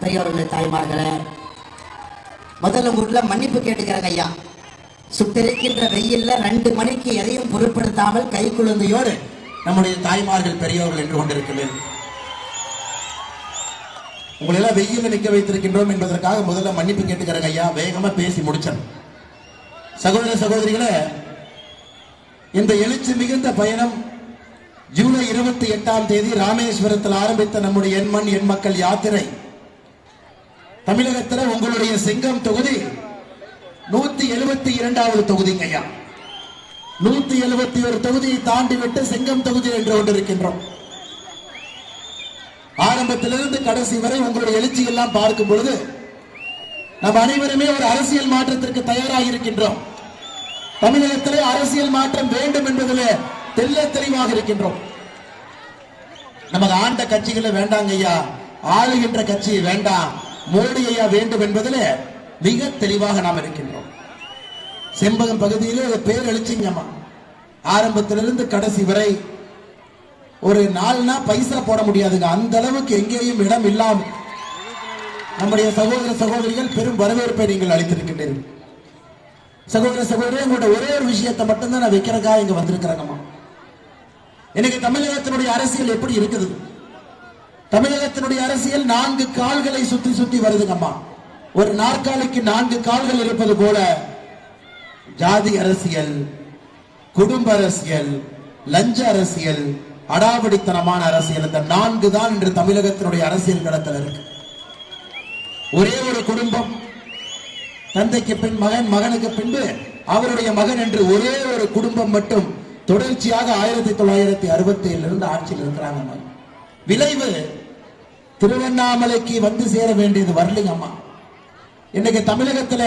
பெரியவர்களே தாய்மார்களே முதல்ல உங்கள்ல மன்னிப்பு கேட்டுக்கிறேங்க ஐயா. சுட்டிருக்கின்ற வெயில்ல ரெண்டு மணிக்கு எதையும் பொருட்படுத்தாமல் கை குழந்தையோடு நம்முடைய தாய்மார்கள் பெரியவர்கள் என்று கொண்டிருக்கிறேன் உங்களை எல்லாம் வெயில நிற்க வைத்திருக்கின்றோம் என்பதற்காக முதல்ல மன்னிப்பு கேட்டுக்கிறேங்க ஐயா. வேகமா பேசி முடிச்சேன். சகோதர சகோதரிகளே இந்த எழுச்சி மிகுந்த பயணம் ஜூலை இருபத்தி எட்டாம் தேதி ராமேஸ்வரத்தில் ஆரம்பித்த நம்முடைய எண்மண் எண் மக்கள் யாத்திரை தமிழகத்தில் உங்களுடைய செங்கம் தொகுதி நூத்தி எழுபத்தி இரண்டாவது தொகுதிங்க ஐயா. நூத்தி எழுபத்தி ஒரு தொகுதியை தாண்டி விட்டு செங்கம் தொகுதி என்று கொண்டிருக்கின்றோம் ஆரம்பத்திலிருந்து கடைசி வரை உங்களுடைய எழுச்சி எல்லாம் பார்க்கும் பொழுது நம் அனைவருமே ஒரு அரசியல் மாற்றத்திற்கு தயாராக இருக்கின்றோம் தமிழகத்திலே அரசியல் மாற்றம் வேண்டும் என்பதிலே தெல்ல தெளிவாக இருக்கின்றோம். நமது ஆண்ட கட்சிகளை வேண்டாங்க ஐயா. ஆளுகின்ற கட்சி வேண்டாம். மோடி ஐயா வேண்டும் என்பதில் மிக தெளிவாக நாம் இருக்கின்றோம். செம்பகம் பகுதியிலே ஒரு பேர் எழுச்சிங்கம்மா. ஆரம்பத்திலிருந்து கடைசி வரை ஒரு நாள்னா பைசா போட முடியாதுங்க. அந்த அளவுக்கு எங்கேயும் இடம் இல்லாமல் நம்முடைய சகோதர சகோதரிகள் பெரும் வரவேற்பை நீங்கள் அளித்திருக்கின்றீர்கள். சகோதர சகோதரி உங்களோட ஒரே ஒரு விஷயத்தை மட்டும்தான் நான் வைக்கிறதுக்காக இங்க வந்திருக்கிறேங்கம்மா. இன்னைக்கு தமிழகத்தினுடைய அரசியல் எப்படி இருக்குது? தமிழகத்தினுடைய அரசியல் நான்கு கால்களை சுத்தி சுத்தி வருதுங்கம்மா ஒரு நாற்காலிக்கு நான்கு கால்கள் இருப்பது போல ஜாதி அரசியல் குடும்ப அரசியல் லஞ்ச அரசியல் அடாவடித்தனமான அரசியல் இந்த நான்கு தான் இன்று தமிழகத்தினுடைய அரசியல் களத்தில் இருக்கு. ஒரே ஒரு குடும்பம் தந்தைக்கு பின் மகன் மகனுக்கு பின்பு அவருடைய மகன் என்று ஒரே ஒரு குடும்பம் மட்டும் தொடர்ச்சியாக ஆயிரத்தி தொள்ளாயிரத்தி அறுபத்தி ஏழுல இருந்து ஆட்சியில் இருக்கிறாங்க. விளைவு திருவண்ணாமலைக்கு வந்து சேர வேண்டியது வரலைங்கம்மா. இன்னைக்கு தமிழகத்துல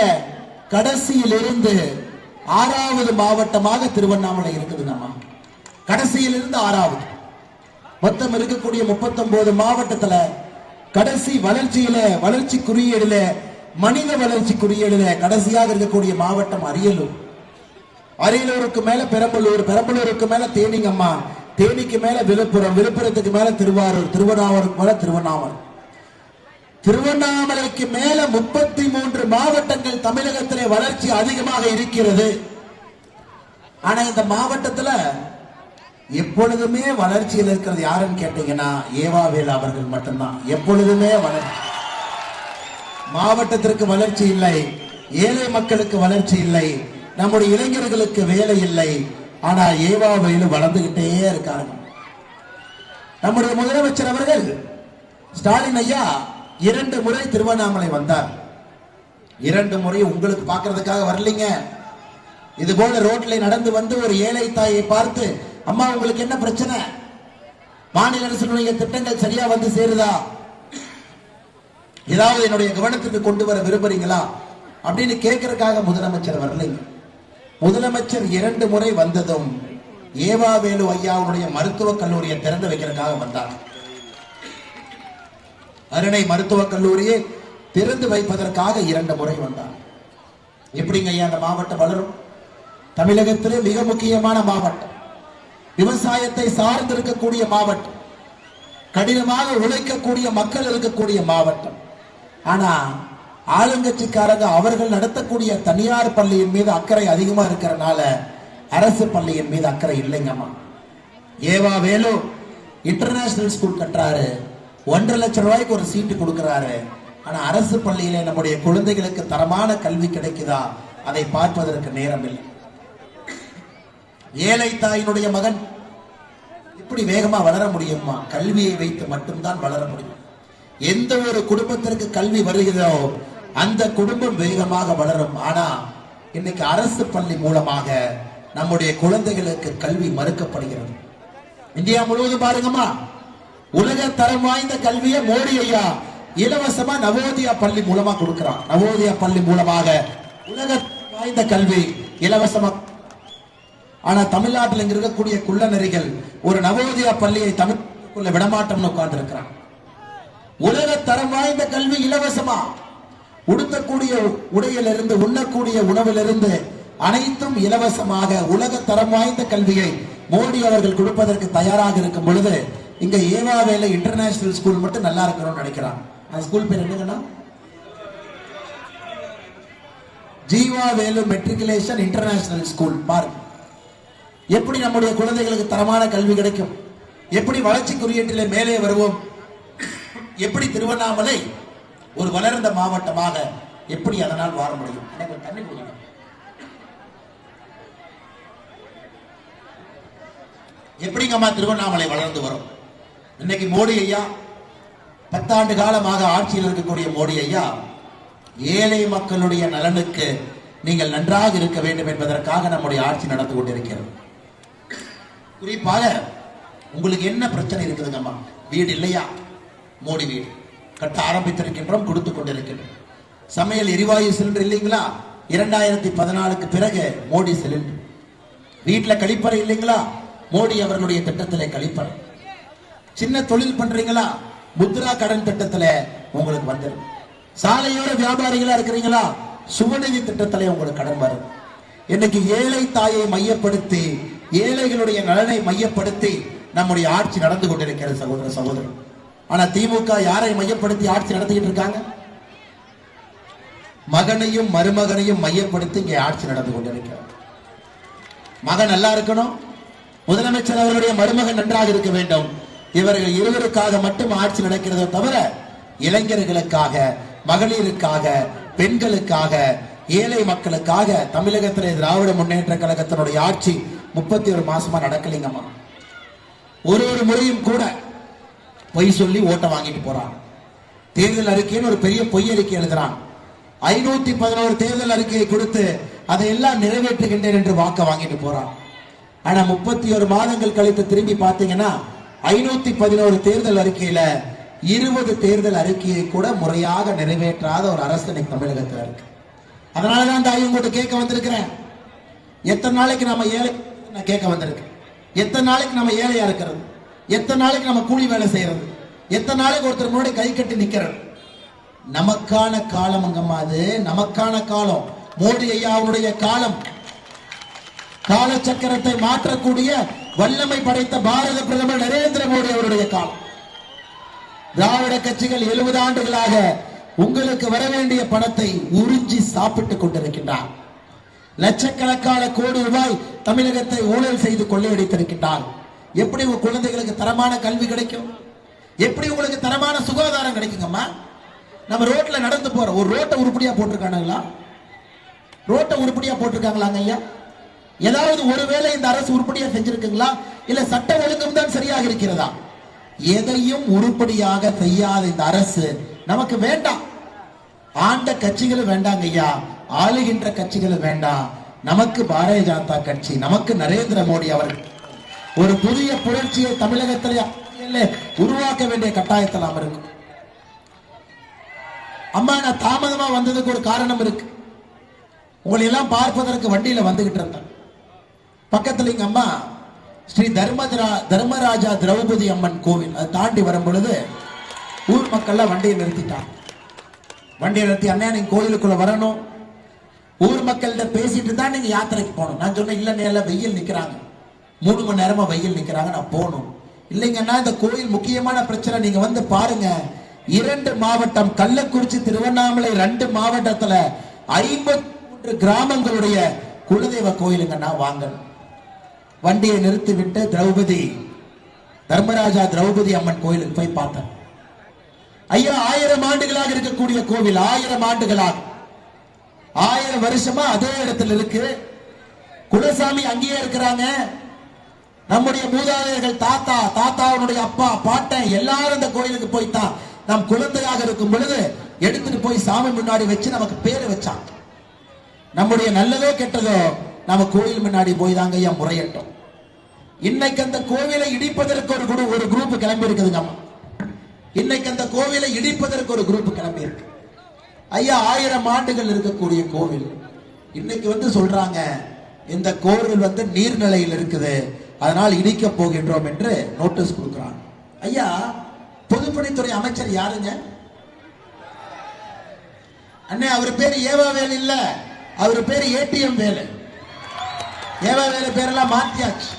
கடைசியில் இருந்து ஆறாவது மாவட்டமாக திருவண்ணாமலை இருக்குதுங்கம்மா கடைசியில் இருந்து ஆறாவது. மொத்தம் இருக்கக்கூடிய 39 மாவட்டத்துல கடைசி வளர்ச்சியில வளர்ச்சி குறியீடுல மனித வளர்ச்சி குறியீடுல கடைசியாக இருக்கக்கூடிய மாவட்டம் அரியலூர். அரியலூருக்கு மேல பெரம்பலூர் பெரம்பலூருக்கு மேல தேனிங்கம்மா. தேனிக்கு மேல விழுப்புரம் விழுப்புரத்துக்கு மேல திருவாரூர் திருவண்ணாமலைக்கு மேல திருவண்ணாமலை. திருவண்ணாமலைக்கு மேல முப்பத்தி மூன்று மாவட்டங்கள் தமிழகத்திலே வளர்ச்சி அதிகமாக இருக்கிறது. ஆனா இந்த மாவட்டத்துல எப்பொழுதுமே வளர்ச்சியில் இருக்கிறது யாருன்னு கேட்டீங்கன்னா ஏவாவேல் அவர்கள் மட்டும்தான். எப்பொழுதுமே வளர்ச்சி மாவட்டத்திற்கு வளர்ச்சி இல்லை ஏழை மக்களுக்கு வளர்ச்சி இல்லை நம்முடைய இளைஞர்களுக்கு வேலை இல்லை ஆனா ஏவாவேலு வளர்ந்துகிட்டே இருக்காங்க. நம்முடைய முதலமைச்சர் அவர்கள் ஸ்டாலின் ஐயா இரண்டு முறை திருவண்ணாமலை வந்தார். இரண்டு முறை உங்களுக்கு பார்க்கறதுக்காக வரலீங்க. இது போல ரோட்ல நடந்து வந்து ஒரு ஏழை தாயை பார்த்து அம்மா உங்களுக்கு என்ன பிரச்சனை? மாநில அரசினுடைய திட்டங்கள் சரியா வந்து சேருதா? ஏதாவது என்னுடைய கவனத்துக்கு கொண்டு வர விரும்புறீங்களா? அப்படின்னு கேட்கறதுக்காக முதலமைச்சர் வரலைங்க. முதலமைச்சர் இரண்டு முறை வந்ததும் ஏவாவேலு ஐயாவுடைய மருத்துவக் கல்லூரியை திறந்து வைக்கிறதுக்காக வந்தார். அருணை மருத்துவக் கல்லூரியை திறந்து வைப்பதற்காக இரண்டு முறை வந்தார். எப்படிங்க ஐயா அந்த மாவட்டம் வளரும்? தமிழகத்திலே மிக முக்கியமான மாவட்டம். விவசாயத்தை சார்ந்திருக்கக்கூடிய மாவட்டம். கடினமாக உழைக்கக்கூடிய மக்கள் இருக்கக்கூடிய மாவட்டம். ஆனா ஆளுங்கட்சிக்காரங்க அவர்கள் நடத்தக்கூடிய தனியார் பள்ளியின் மீது அக்கறை அதிகமா இருக்கிறனால அரசு பள்ளியின் மீது அக்கறை இல்லைங்கம்மா. ஏவா வேலு இன்டர்நேஷனல் ஸ்கூல் கட்டுறாரு. ஒன்றரை லட்சம் ரூபாய்க்கு ஒரு சீட்டு கொடுக்கிறாரு. ஆனா அரசு பள்ளியில நம்முடைய குழந்தைகளுக்கு தரமான கல்வி கிடைக்குதா? அதை பார்ப்பதற்கு நேரம் இல்லை ஏழை தாயினுடைய மகன் இப்படி வேகமா வளர முடியுமா? கல்வியை வைத்து மட்டும்தான் வளர முடியும். எந்த ஒரு குடும்பத்திற்கு கல்வி வருகிறதோ அந்த குடும்பம் வேகமாக வளரும். ஆனா இன்னைக்கு அரசு பள்ளி மூலமாக நம்முடைய குழந்தைகளுக்கு கல்வி மறுக்கப்படுகிறது. இந்தியா முழுவதும் பாருங்கம்மா. உலக தரம் வாய்ந்த கல்வியை மோடி ஐயா இலவசமா நவோதயா பள்ளி மூலமா கொடுக்கிறான் நவோதயா பள்ளி மூலமாக உலக வாய்ந்த கல்வி இலவசமா. ஆனா தமிழ்நாட்டில் இங்க இருக்கக்கூடிய குள்ள நெறிகள் ஒரு நவோதயா பள்ளியை தமிழ்க்குள்ள விடமாட்டம்னு உட்கார்ந்து இருக்கிறான் உலக தரம் வாய்ந்த கல்வி இலவசமா. உடுத்தக்கூடிய உடையிலிருந்து உண்ணக்கூடிய உணவிலிருந்து அனைத்தும் இலவசமாக உலக தரம் வாய்ந்த கல்வியை மோடி அவர்கள் கொடுப்பதற்கு தயாராக இருக்கும் பொழுது இங்க ஏவாவேல இன்டர்நேஷனல் ஸ்கூல் மட்டும் நல்லா இருக்கணும்னு நினைக்கிறான். அந்த ஸ்கூல் பேர் என்னங்கன்னா Jeeva Velu matriculation international school பாருங்க எப்படி நம்முடைய குழந்தைகளுக்கு தரமான கல்வி கிடைக்கும்? எப்படி வளர்ச்சி குறியீட்டிலே மேலே வருவோம்? எப்படி திருவண்ணாமலை ஒரு வளர்ந்த மாவட்டமாக எப்படி அதனால் வாழ முடியும்? எனக்கு தண்ணி கொடுங்க. எப்படிங்கம்மா திருவண்ணாமலை வளர்ந்து வரும்? இன்னைக்கு மோடி ஐயா பத்தாண்டு காலமாக ஆட்சியில் இருக்கக்கூடிய மோடி ஐயா ஏழை மக்களுடைய நலனுக்கு நீங்கள் நன்றாக இருக்க வேண்டும் என்பதற்காக நம்முடைய ஆட்சி நடந்து கொண்டிருக்கிறது. குறிப்பாக உங்களுக்கு என்ன பிரச்சனை இருக்குதுங்கம்மா? வீடு இல்லையா? மோடி வீடு. கட்ட ஆரம்பித்திருக்கின்றோம் கொடுத்து கொண்டிருக்கின்றோம். சமையல் எரிவாயு சிலிண்டர் இல்லைங்களா? இரண்டாயிரத்தி பதினாலுக்கு பிறகு மோடி சிலிண்டர். வீட்டில் கழிப்பறை இல்லைங்களா? மோடி அவர்களுடைய திட்டத்திலே கழிப்பறை. சின்ன தொழில் பண்றீங்களா? முத்ரா கடன் திட்டத்துல உங்களுக்கு வந்துடும். சாலையோர வியாபாரிகளா இருக்கிறீங்களா? சுவநிதி திட்டத்திலே உங்களுக்கு கடன் வரும். இன்னைக்கு ஏழை தாயை மையப்படுத்தி ஏழைகளுடைய நலனை மையப்படுத்தி நம்முடைய ஆட்சி நடந்து கொண்டிருக்கிறது சகோதர சகோதரர். ஆனா திமுக யாரை மையப்படுத்தி ஆட்சி நடத்திக்கிட்டு இருக்காங்க? மகனையும் மருமகனையும் மையப்படுத்தி இங்கே ஆட்சி நடந்து கொண்டிருக்கிறார் மகன் நல்லா இருக்கணும். முதலமைச்சர் அவர்களுடைய மருமகன் நன்றாக இருக்க வேண்டும். இவர்கள் இருவருக்காக மட்டும் ஆட்சி நடக்கிறதோ தவிர இளைஞர்களுக்காக மகளிருக்காக பெண்களுக்காக ஏழை மக்களுக்காக தமிழகத்திலே திராவிட முன்னேற்ற கழகத்தினுடைய ஆட்சி முப்பத்தி ஒரு மாசமா நடக்கலைங்கம்மா. ஒரு ஒரு முறையும் கூட பொய் சொல்லி ஓட்டை வாங்கிட்டு போறான். தேர்தல் அறிக்கைன்னு ஒரு பெரிய பொய் அறிக்கை எழுதுறான். ஐநூத்தி பதினோரு தேர்தல் அறிக்கையை கொடுத்து அதையெல்லாம் நிறைவேற்றுகின்றேன் என்று வாக்க வாங்கிட்டு போறான். ஆனா முப்பத்தி ஒரு மாதங்கள் கழித்து திரும்பி பார்த்தீங்கன்னா ஐநூத்தி பதினோரு தேர்தல் அறிக்கையில இருபது தேர்தல் அறிக்கையை கூட முறையாக நிறைவேற்றாத ஒரு அரசு இன்னைக்கு தமிழகத்துல இருக்கு. அதனாலதான் தாய் உங்கள்கிட்ட கேட்க வந்திருக்கிறேன். எத்தனை நாளைக்கு நம்ம ஏழை நான் கேட்க வந்திருக்கேன். எத்தனை நாளைக்கு நம்ம ஏழையா இருக்கிறது? எத்தனை நாளைக்கு நம்ம கூலி வேலை செய்யறது? எத்தனை நாளைக்கு ஒருத்தர் முன்னாடி கை கட்டி நிக்கிறது? நமக்கான காலம் அங்கம்மா அது. நமக்கான காலம். மோடி ஐயாவுடைய காலம். காலச்சக்கரத்தை மாற்றக்கூடிய வல்லமை படைத்த பாரத பிரதமர் நரேந்திர மோடி அவருடைய காலம். திராவிட கட்சிகள் எழுபது ஆண்டுகளாக உங்களுக்கு வர வேண்டிய பணத்தை உறிஞ்சி சாப்பிட்டுக் கொண்டிருக்கின்றார். லட்சக்கணக்கான கோடி ரூபாய் தமிழகத்தை ஊழல் செய்து கொள்ளையடித்திருக்கின்றார். எப்படி உங்க குழந்தைகளுக்கு தரமான கல்வி கிடைக்கும்? எப்படி உங்களுக்கு தரமான சுகாதாரம் கிடைக்குங்கம்மா? நம்ம ரோட்ல நடந்து போறோம் ஒரு ரோட்டை உருப்படியா போட்டிருக்கானுங்களா? ரோட்டை உருப்படியா போட்டிருக்காங்களாங்க ஐயா? ஏதாவது ஒருவேளை இந்த அரசு உருப்படியா செஞ்சிருக்குங்களா? இல்ல சட்ட ஒழுங்கும் தான் சரியாக இருக்கிறதா? எதையும் உருப்படியாக செய்யாத இந்த அரசு நமக்கு வேண்டாம். ஆண்ட கட்சிகளும் வேண்டாங்க ஐயா. ஆளுகின்ற கட்சிகளும் வேண்டாம். நமக்கு பாரதிய ஜனதா கட்சி நமக்கு நரேந்திர மோடி அவர்கள் ஒரு புதிய புரட்சியை தமிழகத்திலே உருவாக்க வேண்டிய கட்டாயத்தில் நாம் இருக்கும். அம்மா நான் தாமதமா வந்ததுக்கு ஒரு காரணம் இருக்கு. உங்களை எல்லாம் பார்ப்பதற்கு வண்டியில வந்துகிட்டு இருந்தேன். பக்கத்துல எங்க அம்மா ஸ்ரீ தர்மதரா தர்மராஜா திரௌபதி அம்மன் கோவில் அதை தாண்டி வரும் பொழுது ஊர் மக்கள்லாம் வண்டியை நிறுத்திட்டாங்க. வண்டியை நிறுத்தி அண்ணா நீங்க கோயிலுக்குள்ள வரணும். ஊர் மக்கள்கிட்ட பேசிட்டு தான் நீங்க யாத்திரைக்கு போகணும். நான் சொன்னேன் இல்லை நேரில் வெயில் நிக்கிறாங்க. மூணு மணி நேரமா வெயில் நிக்கிறாங்க நான் போகணும். இல்லைங்கன்னா இந்த கோயில் முக்கியமான பிரச்சனை நீங்க வந்து பாருங்க. இரண்டு மாவட்டம் கள்ளக்குறிச்சி திருவண்ணாமலை ரெண்டு மாவட்டத்துல ஐம்பத்தி மூன்று கிராமங்களுடைய குலதெய்வ கோயிலுங்க நான் வாங்கணும். வண்டியை நிறுத்திவிட்டு திரௌபதி தர்மராஜா திரௌபதி அம்மன் கோயிலுக்கு போய் பார்த்தேன். ஐயா ஆயிரம் ஆண்டுகளாக இருக்கக்கூடிய கோவில் ஆயிரம் ஆண்டுகளாக. ஆயிரம் வருஷமா அதே இடத்துல இருக்கு. குலசாமி அங்கேயே இருக்கிறாங்க. நம்முடைய மூதாதையர்கள் தாத்தா தாத்தாவுடைய அப்பா பாட்டன் எல்லாரும் இந்த கோயிலுக்கு போய்த்தான் நம் குழந்தையாக இருக்கும் பொழுது எடுத்துட்டு போய் சாமி முன்னாடி வச்சு நமக்கு பேரு வச்சான் நம்முடைய நல்லதோ கெட்டதோ நம்ம கோயில் முன்னாடி போய் தாங்க ஐயா முறையட்டும். இன்னைக்கு அந்த கோவிலை இடிப்பதற்கு ஒரு குரு ஒரு குரூப் கிளம்பி இருக்குதுங்க அம்மா. இன்னைக்கு அந்த கோவிலை இடிப்பதற்கு ஒரு குரூப் கிளம்பி இருக்கு ஐயா ஆயிரம் ஆண்டுகள் இருக்கக்கூடிய கோவில். இன்னைக்கு வந்து சொல்றாங்க இந்த கோவில் வந்து நீர்நிலையில் இருக்குது. அதனால் இடிக்க போகின்றோம் என்று நோட்டீஸ் கொடுக்கிறான். ஐயா பொதுப்பணித்துறை அமைச்சர் யாருங்க? அண்ணே அவர் பேர் ஏவா வேலு இல்ல. அவர் பேர் ஏடிஎம் வேலு. ஏவா வேலு பேரெல்லாம் மாத்தியாச்சு.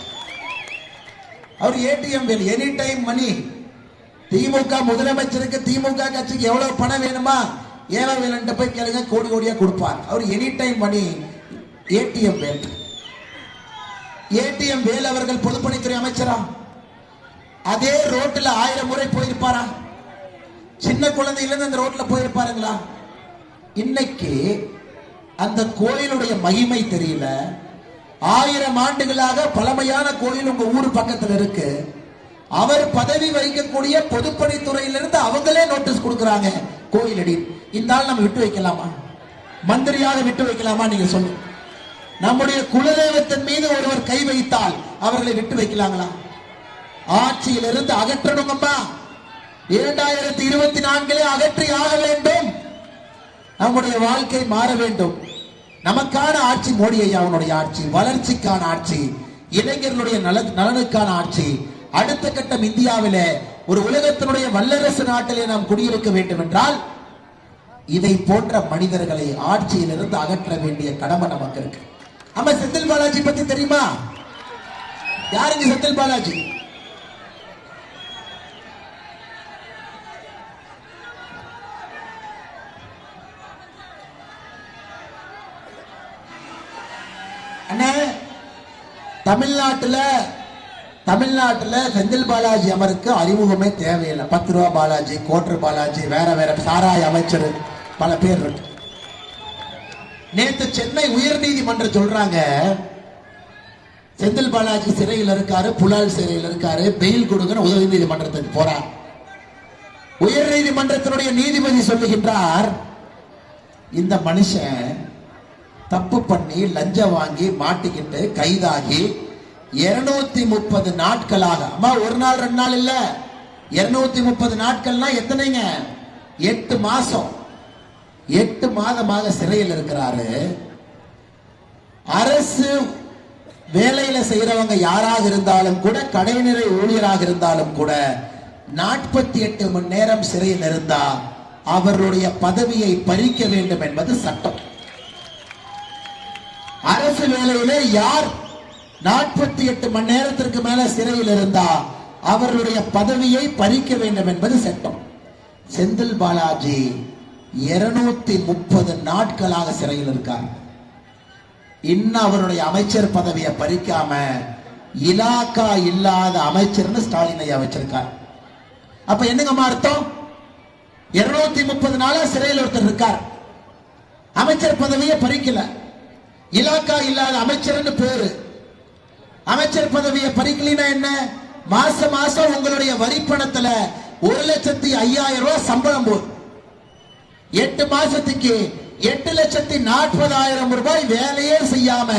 அவர் ATM Vel. Any time money DMK முதலமைச்சருக்கு திமுக கட்சிக்கு எவ்வளவு பணம் வேணுமா? ஏவா வேலுன்ட்டு போய் கேளுங்க. கோடி கோடியா கொடுப்பார். அவர் any time money ATM Velu. ATM Vel அவர்கள் பொதுப்பணித்துறை அமைச்சரா அதே ரோட்டில் ஆயிரம் முறை போயிருப்பாரா சின்ன குழந்தையிலிருந்து அந்த ரோட்டில் போயிருப்பாருங்களா? இன்னைக்கு அந்த கோயிலுடைய மகிமை தெரியல. ஆயிரம் ஆண்டுகளாக பழமையான கோயில் உங்க ஊர் பக்கத்தில் இருக்கு. அவர் பதவி வகிக்கக்கூடிய பொதுப்பணித்துறையிலிருந்து அவங்களே நோட்டீஸ் கொடுக்குறாங்க கோயிலடி. இந்த ஆள் நம்ம விட்டு வைக்கலாமா? மந்திரியாக விட்டு வைக்கலாமா நீங்க சொல்லுங்க. நம்முடைய குலதெய்வத்தின் மீது ஒருவர் கை வைத்தால் அவர்களை விட்டு வைக்கலாங்களா? ஆட்சியிலிருந்து அகற்றணுங்கம்மா இரண்டாயிரத்தி இருபத்தி நான்கிலே அகற்றி ஆக வேண்டும். நம்முடைய வாழ்க்கை மாற வேண்டும். நமக்கான ஆட்சி மோடி ஐயாவுடைய ஆட்சி வளர்ச்சிக்கான ஆட்சி இளைஞர்களுடைய நல நலனுக்கான ஆட்சி. அடுத்த கட்டம் இந்தியாவிலே ஒரு உலகத்தினுடைய வல்லரசு நாட்டிலே நாம் குடியிருக்க வேண்டும் என்றால் இதை போன்ற மனிதர்களை ஆட்சியிலிருந்து அகற்ற வேண்டிய கடமை நமக்கு இருக்கு. ஆமா செந்தில் பாலாஜி பத்தி தெரியுமா? யாருங்க செந்தில் பாலாஜி? அண்ணே தமிழ்நாட்டுல தமிழ்நாட்டுல செந்தில் பாலாஜி அமருக்கு அறிமுகமே தேவையில்லை. பத்து ரூபா பாலாஜி கோட்ரு பாலாஜி வேற வேற சாராய அமைச்சர் பல பேர் இருக்கு. நேற்று சென்னை உயர்நீதிமன்றம் சொல்றாங்க. செந்தில் பாலாஜி சிறையில் இருக்காரு புலால் சிறையில் இருக்காரு பெயில் கொடுங்கன்னு உதவி நீதிமன்றத்துக்கு போறார். உயர் நீதிமன்றத்தினுடைய நீதிபதி சொல்லுகின்றார் இந்த மனுஷன் தப்பு பண்ணி லஞ்சம் வாங்கி மாட்டிக்கிட்டு கைதாகி இருநூத்தி முப்பது நாட்களாக அம்மா ஒரு நாள் ரெண்டு நாள் இல்ல இருநூத்தி முப்பது நாட்கள்னா எத்தனைங்க? எட்டு மாசம். எட்டு மாதமாக சிறையில் இருக்கிறாரு. அரசு வேலையில செய்யறவங்க யாராக இருந்தாலும் கூட கடைநிலை ஊழியராக இருந்தாலும் கூட நாற்பத்தி எட்டு மணி நேரம் சிறையில் இருந்தா அவர்களுடைய பதவியை பறிக்க வேண்டும் என்பது சட்டம். அரசு வேலையில யார் நாற்பத்தி எட்டு மணி நேரத்திற்கு மேல சிறையில் இருந்தா அவர்களுடைய பதவியை பறிக்க வேண்டும் என்பது சட்டம். செந்தில் பாலாஜி இருநூத்தி முப்பது நாட்களாக சிறையில் இருக்கார். இன்னும் அவருடைய அமைச்சர் பதவியை பறிக்காம இலாக்கா இல்லாத அமைச்சர்னு ஸ்டாலின் ஐயா வச்சிருக்கார். அப்ப என்னங்கம்மா அர்த்தம்? இருநூத்தி முப்பது நாளா சிறையில் ஒருத்தர் இருக்கார். அமைச்சர் பதவியை பறிக்கல. இலாக்கா இல்லாத அமைச்சர்னு பேரு. அமைச்சர் பதவியை பறிக்கலினா என்ன? மாசம் மாசம் உங்களுடைய வரி பணத்துல ஒரு லட்சத்தி ஐயாயிரம் ரூபாய் சம்பளம் போகுது. எட்டு மாசத்துக்கு எட்டு லட்சத்தி நாற்பதாயிரம் ரூபாய் வேலையே செய்யாம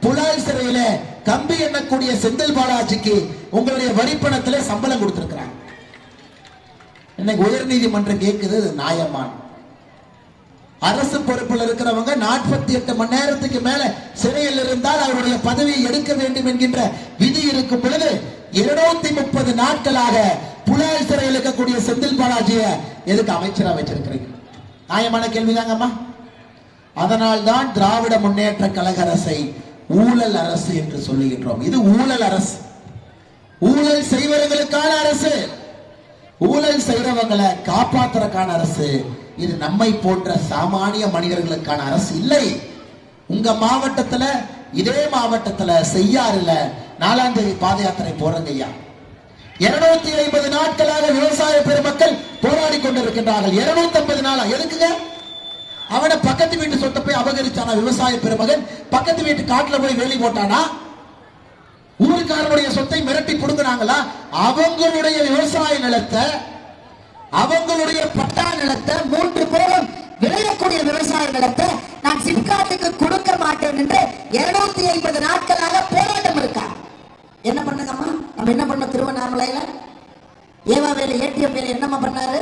புலால் சிறையில கம்பி எண்ணக்கூடிய செந்தில் பாலாஜிக்கு உங்களுடைய வரிப்பணத்துல சம்பளம் கொடுத்திருக்கிறாங்க. இன்னைக்கு உயர் நீதிமன்றம் கேட்குது இது அரசு பொறுப்பில் இருக்கிறவங்க நாற்பத்தி எட்டு மணி நேரத்துக்கு மேல சிறையில் இருந்தால் அவருடைய பதவியை எடுக்க வேண்டும் என்கின்ற விதி இருக்கும் பொழுது இருநூத்தி முப்பது நாட்களாக புலால் சிறையில் இருக்கக்கூடிய செந்தில் பாலாஜிய எதுக்கு அமைச்சராக வச்சிருக்கிறீங்க? நியாயமான கேள்விதாங்கம்மா. அதனால் தான் திராவிட முன்னேற்ற கழக அரசை ஊழல் அரசு என்று சொல்லுகின்றோம். இது ஊழல் அரசு. ஊழல் செய்வர்களுக்கான அரசு. ஊழல் செய்கிறவங்களை காப்பாத்துறதுக்கான அரசு. இது நம்மை போன்ற சாமானிய மனிதர்களுக்கான அரசு இல்லை. உங்க மாவட்டத்துல இதே மாவட்டத்துல செய்யாறுல நாலாம் தேதி பாத யாத்திரை போறங்க ஐயா இருநூத்தி ஐம்பது நாட்களாக விவசாய பெருமக்கள் போராடி கொண்டிருக்கின்றார்கள். இருநூத்தி ஐம்பது நாளா? எதுக்குங்க? அவனை பக்கத்து வீட்டு சொத்தை போய் அபகரிச்சானா விவசாய பெருமகன்? பக்கத்து வீட்டு காட்டுல போய் வேலி போட்டானா? ஊருக்காரனுடைய சொத்தை மிரட்டி கொடுக்குறாங்களா அவங்களுடைய விவசாய நிலத்தை அவங்களுடைய பட்டா நிலத்தை மூன்று பேரும் விளையக்கூடிய விவசாய நிலத்தை நான் சிப்காட்டுக்கு கொடுக்க மாட்டேன் என்று இருநூத்தி ஐம்பது நாட்களாக போராட்டம் இருக்கா என்ன பண்ணுங்கம்மா? நம்ம என்ன பண்ண திருவண்ணாமலையில? ஏவா வேலை ஏடிஎம் வேலை என்னம்மா பண்ணாரு?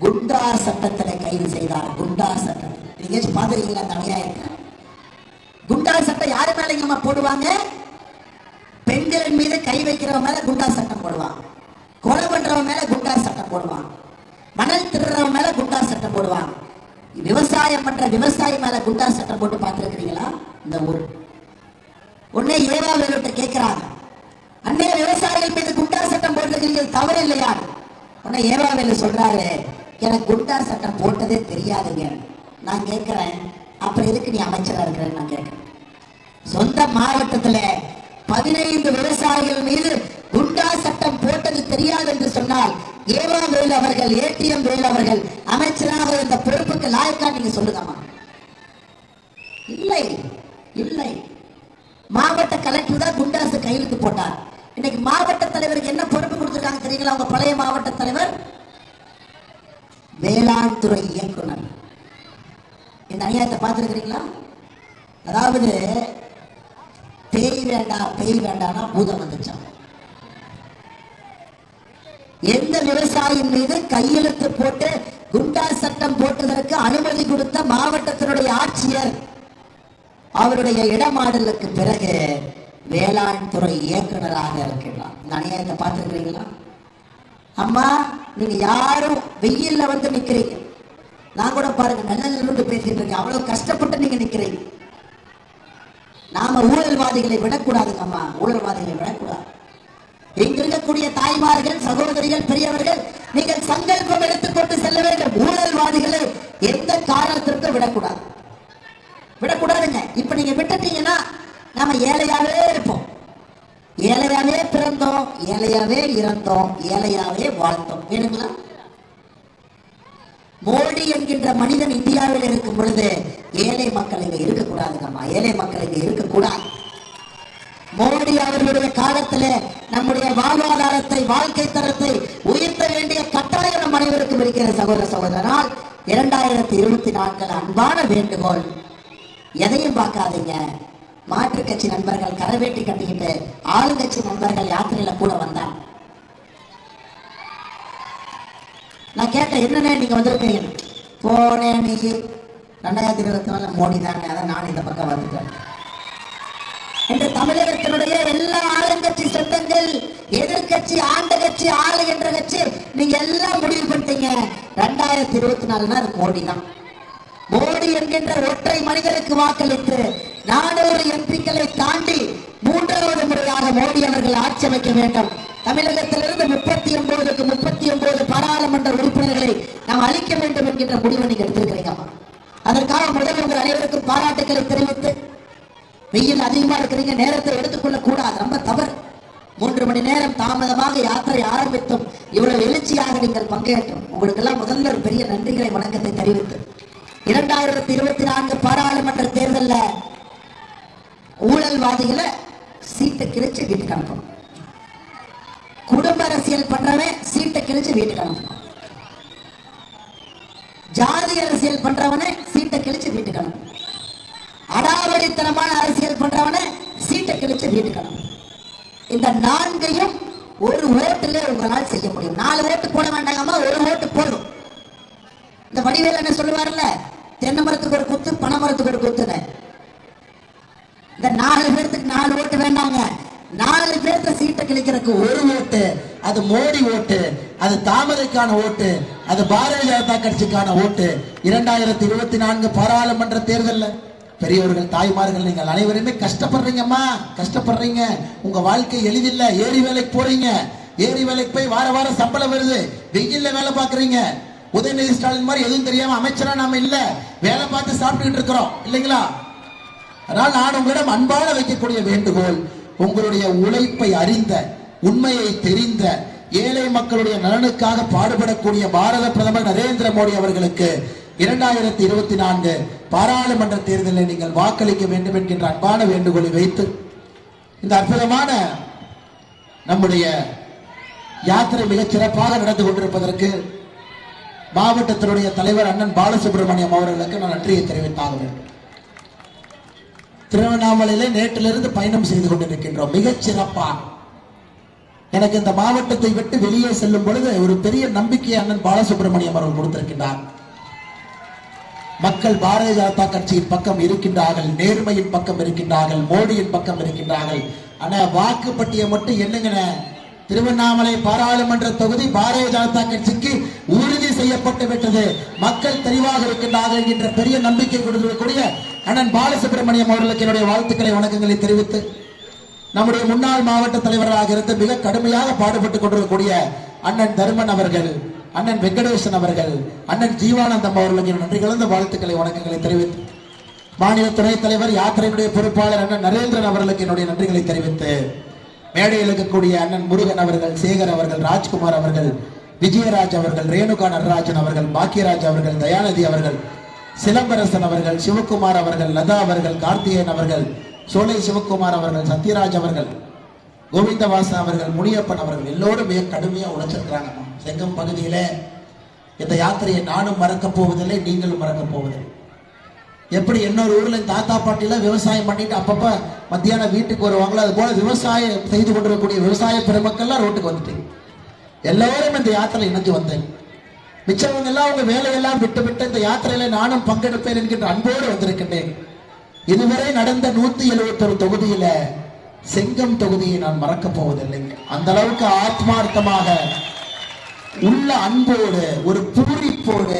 குண்டா சட்டத்தில் கைது செய்தார். குண்டா சட்டம். நீங்க பாத்துருக்கீங்களா தலையா இருக்க. குண்டா சட்டம் யாரு மேலேங்கம்மா போடுவாங்க? பெண்களின் மீது கை வைக்கிறவன் மேல குண்டா சட்டம் போடுவான் கொலை பண்றவன் மேல குண்டா சட்டம் போடுவான் மணல் திருறவன் மேல குண்டா சட்டம் போடுவான் விவசாயம் பண்ற விவசாயி மேல குண்டா சட்டம் போட்டு பார்த்திருக்கிறீங்களா? இந்த ஊர். உடனே ஏவா வேலுட்ட கேட்கிறாங்க அன்னைய விவசாயிகள் மீது குண்டா சட்டம் போட்டிருக்கிறீங்க தவறு இல்லையா உடனே ஏவாவேலு சொல்றாரு. எனக்கு குண்டா சட்டம் போட்டதே தெரியாதுங்க. நான் கேட்கிறேன். அப்புறம் எதுக்கு நீ அமைச்சராக இருக்கிறேன்னு நான் கேட்கிறேன். சொந்த மாவட்டத்தில் பதினைந்து விவசாயிகள் மீது குண்டா சட்டம் போட்டது தெரியாது என்று சொன்னால் ஏவா வேலு அவர்கள் ஏடிஎம் வேலு அவர்கள் அமைச்சராக இருந்த பொறுப்புக்கு லாயக்கா நீங்க சொல்லுங்கம்மா. இல்லை இல்லை. மாவட்ட கலெக்டர் தான் குண்டாசு கையெழுத்து போட்டார். இன்னைக்கு மாவட்ட தலைவருக்கு என்ன பொறுப்பு கொடுத்துருக்காங்க தெரியுங்களா? அவங்க பழைய மாவட்ட தலைவர்? வேளாண் துறை இயக்குனர். இந்த அநியாயத்தை பார்த்துருக்கிறீங்களா? அதாவது பேய் வேண்டாம் பேய் வேண்டாம்னா பூதம் வந்துச்சான் எந்த விவசாயியின் மீது கையெழுத்து போட்டு குண்டா சட்டம் போட்டதற்கு அனுமதி கொடுத்த மாவட்டத்தினுடைய ஆட்சியர் அவருடைய இடமாடலுக்கு பிறகு வேளாண் துறை இயக்குநராக இருக்கிறார் இந்த அநியாயத்தை பார்த்துருக்கிறீங்களா? அம்மா நீங்க யாரும் வெயில்ல வந்து நிக்கிறீங்க. நான் கூட பாருங்க நல்ல இருந்து பேசிட்டு இருக்கேன். அவ்வளவு கஷ்டப்பட்டு நீங்க நிக்கிறீங்க. நாம ஊழல்வாதிகளை விடக்கூடாதுங்க அம்மா. ஊழல்வாதிகளை விடக்கூடாது. இங்க இருக்கக்கூடிய தாய்மார்கள் சகோதரிகள் பெரியவர்கள் நீங்கள் சங்கல்பம் எடுத்துக்கொண்டு செல்ல வேண்டும். ஊழல்வாதிகளை எந்த காரணத்திற்கும் விடக்கூடாது. இப்ப நீங்க விட்டுட்டீங்கன்னா நம்ம ஏழையாவே இருப்போம். ஏழையாவே பிறந்தோம் ஏழையாவே இறந்தோம் ஏழையாவே வாழ்ந்தோம். வேணுங்களா? மோடி என்கின்ற மனிதன் இந்தியாவில் இருக்கும் பொழுது ஏழை மக்கள் இங்க இருக்கக்கூடாதுங்கம்மா. ஏழை மக்கள் இங்க இருக்கக்கூடாது. மோடி அவர்களுடைய காலத்துல நம்முடைய வாழ்வாதாரத்தை வாழ்க்கை தரத்தை உயர்த்த வேண்டிய கட்டாயம் நம் அனைவருக்கும் இருக்கிற சகோதர சகோதரனால் இரண்டாயிரத்தி இருபத்தி நான்கு அன்பான வேண்டுகோள் எதையும் பார்க்காதீங்க. மாற்றுக் கட்சி நண்பர்கள் கரவேட்டி கட்டிக்கிட்டு ஆளுங்கட்சி நண்பர்கள் யாத்திரையில கூட வந்தாங்க நான் கேட்டேன் என்னண்ணே நீங்க வந்திருக்கீங்க. போனேன் நீ. ரெண்டாயிரத்தி இருபத்தி நாலு மோடி தானே அதான் நான் இந்த பக்கம் வந்துட்டேன் என்று தமிழகத்தினுடைய எல்லா ஆளுங்கட்சி சொந்தங்கள் எதிர்கட்சி ஆண்ட கட்சி ஆளுகின்ற கட்சி நீங்க எல்லாம் முடிவு பண்ணிட்டீங்க. ரெண்டாயிரத்தி இருபத்தி நாலுனா அது மோடி தான். மோடி என்கின்ற ஒற்றை மனிதருக்கு வாக்களித்து நானூறு எம்பிக்களை தாண்டி மூன்றாவது முறையாக மோடி அவர்கள் ஆட்சி அமைக்க வேண்டும். தமிழகத்திலிருந்து முப்பத்தி ஒன்பதுக்கு முப்பத்தி ஒன்பது பாராளுமன்ற உறுப்பினர்களை நாம் அளிக்க வேண்டும் என்கின்ற முடிவை நீங்கள் எடுத்திருக்கிறீங்கம்மா அதற்காக முதல் உங்கள் அனைவருக்கும் பாராட்டுகளை தெரிவித்து வெயில் அதிகமா இருக்கிறீங்க நேரத்தை எடுத்துக்கொள்ள கூடாது. ரொம்ப தவறு. மூன்று மணி நேரம் தாமதமாக யாத்திரை ஆரம்பித்தும் இவ்வளவு எழுச்சியாக நீங்கள் பங்கேற்றும். உங்களுக்கெல்லாம் முதல்வர் பெரிய நன்றிகளை வணக்கத்தை தெரிவித்து. இரண்டாயிரத்தி இருபத்தி நான்கு பாராளுமன்ற தேர்தல்ல ஊழல்வாதிகளை சீட்டை கிழிச்சு வீட்டுக்கு அனுப்பணும். குடும்ப அரசியல் பண்றவன் சீட்டை கிழிச்சு வீட்டுக்கு அனுப்பணும். ஜாதி அரசியல் பண்றவனை சீட்டை கிழிச்சு வீட்டுக்கு அனுப்பணும். அடாவடித்தனமான அரசியல் பண்றவனை சீட்டை கிழிச்சு வீட்டுக்கு அனுப்பணும். இந்த நான்கையும் ஒரு ஓட்டுல உங்களால் செய்ய முடியும். நாலு ஓட்டு போட வேண்டாங்கம்மா ஒரு ஓட்டு போதும். இந்த வடிவேல் என்ன சொல்லுவார்ல தென்னை மரத்துக்கு ஒரு குத்து பனை மரத்துக்கு ஒரு குத்துன்னு. இந்த நாலு பேர்த்துக்கு நாலு ஓட்டு வேண்டாங்க. நாலு பேர்த்த சீட்டை கிழிக்கிறதுக்கு ஒரு ஓட்டு அது மோடி ஓட்டு அது தாமரைக்கான ஓட்டு அது பாரதிய ஜனதா கட்சிக்கான ஓட்டு. இரண்டாயிரத்தி இருபத்தி நான்கு பாராளுமன்ற தேர்தலில் பெரியவர்கள் தாய்மார்கள் நீங்கள் அனைவருமே கஷ்டப்படுறீங்கம்மா கஷ்டப்படுறீங்க. உங்க வாழ்க்கை எளிதில்ல ஏரி வேலைக்கு போறீங்க. ஏரி வேலைக்கு போய் வார வாரம் சம்பளம் வருது வெயில்ல வேலை பாக்குறீங்க உதயநிதி ஸ்டாலின் மாதிரி எதுவும் தெரியாம அமைச்சரா நாம இல்ல. வேலை பார்த்து சாப்பிட்டுக்கிட்டு இருக்கிறோம். இல்லைங்களா? அதனால் நான் உங்களிடம் அன்பாக வைக்கக்கூடிய வேண்டுகோள் உங்களுடைய உழைப்பை அறிந்த உண்மையை தெரிந்த ஏழை மக்களுடைய நலனுக்காக பாடுபடக்கூடிய பாரத பிரதமர் நரேந்திர மோடி அவர்களுக்கு இரண்டாயிரத்தி இருபத்தி நான்கு பாராளுமன்ற தேர்தலில் நீங்கள் வாக்களிக்க வேண்டும் என்கின்ற அன்பான வேண்டுகோளை வைத்து இந்த அற்புதமான நம்முடைய யாத்திரை மிகச் சிறப்பாக நடந்து கொண்டிருப்பதற்கு மாவட்டத்தினுடைய தலைவர் அண்ணன் பாலசுப்ரமணியம் அவர்களுக்கு நான் நன்றியை தெரிவித்தாக வேண்டும். திருவண்ணாமலையில நேற்றிலிருந்து பயணம் செய்து கொண்டிருக்கின்றோம். மிகச் சிறப்பாக எனக்கு இந்த மாவட்டத்தை விட்டு வெளியே செல்லும் பொழுது ஒரு பெரிய நம்பிக்கையை அண்ணன் பாலசுப்ரமணியம் அவர்கள் கொடுத்திருக்கின்றார். மக்கள் பாரதிய ஜனதா கட்சியின் பக்கம் இருக்கின்றார்கள் நேர்மையின் பக்கம் இருக்கின்றார்கள் மோடியின் பக்கம் இருக்கின்றார்கள். ஆனா வாக்குப்பட்டியை மட்டும் என்னங்கண்ணே திருவண்ணாமலை பாராளுமன்ற தொகுதி பாரதிய ஜனதா கட்சிக்கு உறுதி செய்யப்பட்டு விட்டது. மக்கள் தெளிவாக இருக்கின்றார்கள் என்கின்ற பெரிய நம்பிக்கை கொடுக்கக்கூடிய அண்ணன் பாலசுப்ரமணியம் அவர்களுக்கு என்னுடைய வாழ்த்துக்களை வணக்கங்களை தெரிவித்து நம்முடைய முன்னாள் மாவட்ட தலைவராக இருந்து மிக கடுமையாக பாடுபட்டுக் கொண்டிருக்கக்கூடிய அண்ணன் தருமன் அவர்கள் அண்ணன் வெங்கடேசன் அவர்கள் அண்ணன் ஜீவானந்தம் அவர்களுக்கு நன்றி கலந்த வாழ்த்துக்களை வணக்கங்களை தெரிவித்து மாநில துணைத் தலைவர் யாத்திரையினுடைய பொறுப்பாளர் அண்ணன் நரேந்திரன் அவர்களுக்கு என்னுடைய நன்றிகளை தெரிவித்து மேடையில் இருக்கக்கூடிய அண்ணன் முருகன் அவர்கள் சேகர் அவர்கள் ராஜ்குமார் அவர்கள் விஜயராஜ் அவர்கள் ரேணுகா நடராஜன் அவர்கள் பாக்கியராஜ் அவர்கள் தயாநிதி அவர்கள் சிலம்பரசன் அவர்கள் சிவகுமார் அவர்கள் லதா அவர்கள் கார்த்திகேயன் அவர்கள் சோலை சிவகுமார் அவர்கள் சத்யராஜ் அவர்கள் கோவிந்தவாசன் அவர்கள் முனியப்பன் அவர்கள் எல்லோரும் மிக கடுமையாக உழைச்சிருக்கிறாங்க. செங்கம் பகுதியில இந்த யாத்திரையை நானும் மறக்கப் போவதில்லை நீங்களும் மறக்கப் போவதில்லை. எப்படி இன்னொரு ஊர்ல இந்த தாத்தா பாட்டிலாம் விவசாயம் பண்ணிட்டு அப்பப்ப மத்தியானம் வீட்டுக்கு வருவாங்களோ அது போல விவசாயம் செய்து கொண்டிருக்கக்கூடிய விவசாய பெருமக்கள்லாம் ரோட்டுக்கு வந்துட்டேன். எல்லாரும் இந்த யாத்திரை இணைஞ்சு வந்தேன். மிச்சவங்க எல்லாம் அவங்க வேலையெல்லாம் விட்டு விட்டு இந்த யாத்திரையில நானும் பங்கெடுப்பேன் என்கின்ற அன்போடு வந்திருக்கின்றேன். இதுவரை நடந்த நூத்தி எழுபத்தொரு தொகுதியில செங்கம் தொகுதியை நான் மறக்க போவதில்லை. அந்த அளவுக்கு ஆத்மார்த்தமாக உள்ள அன்போடு ஒரு பூரிப்போடு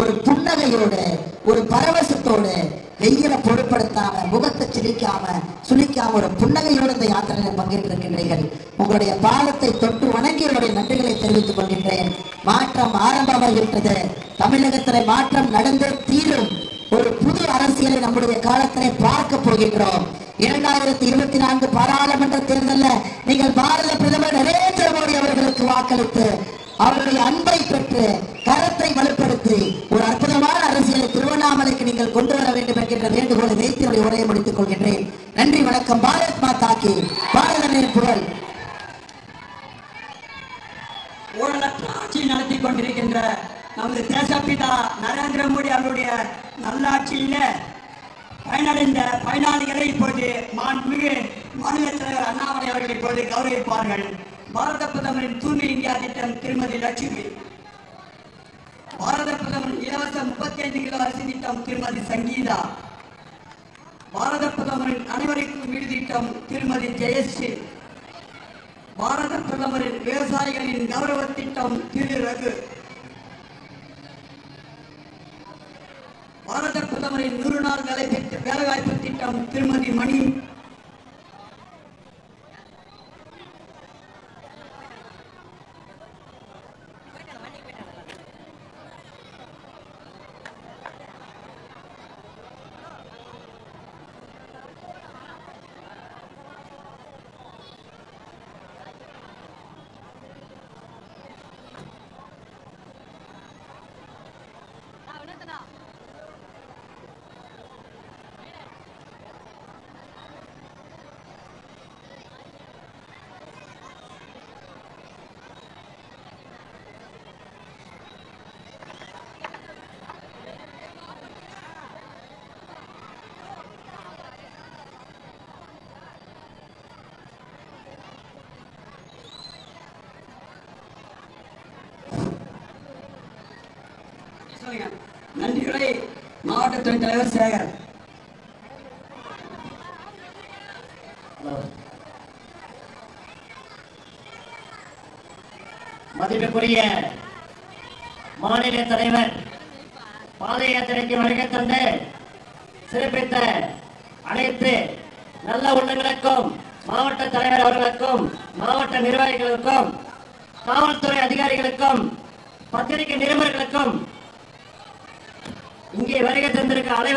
ஒரு புன்னகையோடு ஒரு பரவசத்தோடு வெயில பொருட்படுத்தாம முகத்தை சிரிக்காம சுழிக்காம ஒரு புன்னகையோடு இந்த யாத்திரையில் பங்கேற்றிருக்கின்றீர்கள். உங்களுடைய பாதத்தை தொட்டு வணங்கி என்னுடைய நன்றிகளை தெரிவித்துக் கொள்கின்றேன். மாற்றம் ஆரம்பமாகிவிட்டது தமிழகத்திலே மாற்றம் நடந்தே தீரும் ஒரு புது அரசியலை நம்முடைய காலத்திலே பார்க்க போகின்றோம். இரண்டாயிரத்தி இருபத்தி நான்கு பாராளுமன்ற தேர்தலில் நீங்கள் பாரத பிரதமர் நரேந்திர மோடி அவர்களுக்கு வாக்களித்து அவருடைய அன்பை பெற்று கரத்தை வலுப்படுத்தி ஒரு அற்புதமான அரசியலை திருவண்ணாமலைக்கு நீங்கள் கொண்டு வர வேண்டும் என்கின்ற வேண்டுகோளை வைத்து என்னுடைய உரையை முடித்துக் கொள்கின்றேன். நன்றி வணக்கம். பாரத் மாதா கி. பாரதனின் புகழ். ஊழலற்ற ஆட்சி நடத்தி கொண்டிருக்கின்ற நமது தேசப்பிதா நரேந்திர மோடி அவருடைய நல்லாட்சியில பயனடைந்த பயனாளிகளை இப்போது மாண்புமிகு மாநில தலைவர் அண்ணாமலை அவர்கள் இப்போது கௌரவிப்பார்கள். பாரத பிரதமரின் தூய்மை இந்தியா திட்டம் திருமதி லட்சுமி. பாரத பிரதமரின் இலவச முப்பத்தி ஐந்து கிலோ அரிசி திட்டம் திருமதி சங்கீதா. பாரத பிரதமரின் அனைவருக்கும் வீடு திட்டம் திருமதி ஜெயஸ்ரீ. பாரத பிரதமரின் விவசாயிகளின் கௌரவ திட்டம் திரு ரகு. பாரத பிரதமரின் நூறு நாள் வேலை வேலைவாய்ப்பு திட்டம் திருமதி மணி. நன்றிகளை மாவட்ட துணைத் தலைவர் சேகர். மதிப்புக்குரிய மாநில தலைவர் பாத யாத்திரைக்கு வருகை தந்து சிறப்பித்த அனைத்து நல்ல உள்ளங்களுக்கும் மாவட்ட தலைவர் அவர்களுக்கும் மாவட்ட நிர்வாகிகளுக்கும் காவல்துறை அதிகாரிகளுக்கும் பத்திரிகை நிருபர்களுக்கும் இங்கே வருகை தந்திருக்க அனைவருக்கும்